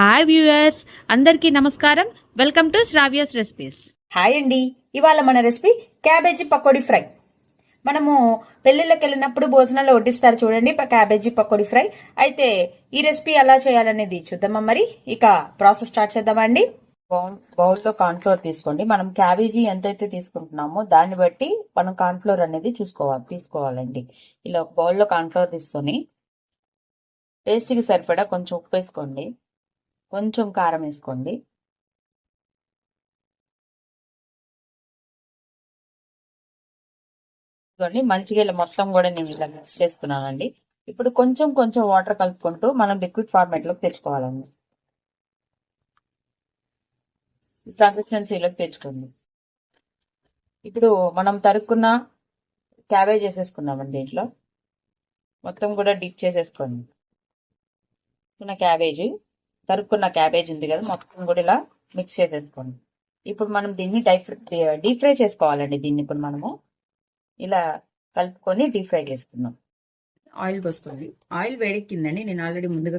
Hi viewers అందరికీ నమస్కారం. Welcome to Sravya's recipes. Hi అండి. ఇవాళ మన రెసిపీ క్యాబేజీ పకోడీ ఫ్రై. మనము పెళ్ళిళ్ళకి వెళ్ళినప్పుడు భోజనాలు వడ్డిస్తారు చూడండి క్యాబేజీ పకోడీ ఫ్రై. అయితే ఈ రెసిపీ ఎలా చేయాలనేది చూద్దామా మరి? ఇక ప్రాసెస్ స్టార్ట్ చేద్దామా అండి బౌల్ బౌల్లో కార్న్ఫ్లోర్ తీసుకోండి. మనం క్యాబేజీ ఎంతైతే తీసుకుంటున్నామో దాన్ని బట్టి మనం కార్న్ఫ్లోర్ అనేది చూసుకోవాలి తీసుకోవాలండి. ఇలా ఒక బౌల్లో కార్న్ఫ్లోర్ తీసుకొని టేస్ట్కి సరిపడా కొంచెం ఉప్పు వేసుకోండి. కొంచెం కారం వేసుకోండి. ఇదిగోండి మంచిగా ఇలా మొత్తం కూడా నేను ఇలా మిక్స్ చేస్తున్నానండి. ఇప్పుడు కొంచెం కొంచెం వాటర్ కలుపుకుంటూ మనం లిక్విడ్ ఫార్మేట్లోకి తెచ్చుకోవాలండి. కన్సిస్టెన్సీలోకి తెచ్చుకోండి. ఇప్పుడు మనం తరుక్కున్న క్యాబేజ్ వేసేసుకున్నామండి దీంట్లో. మొత్తం కూడా డిప్ చేసేసుకోండి. ఉన్న క్యాబేజీ. తరుక్కున్న క్యాబేజ్ ఉంది కదా మొత్తం కూడా ఇలా మిక్స్ చేసేసుకోండి. ఇప్పుడు మనం దీన్ని డై డీప్ ఫ్రై చేసుకోవాలండి దీన్ని ఇప్పుడు మనము. ఇలా కలుపుకొని డీప్ ఫ్రై చేసుకున్నాం ఆయిల్ పోసుకోండి. ఆయిల్ వేడెక్కిందండి నేను ఆల్రెడీ ముందుగా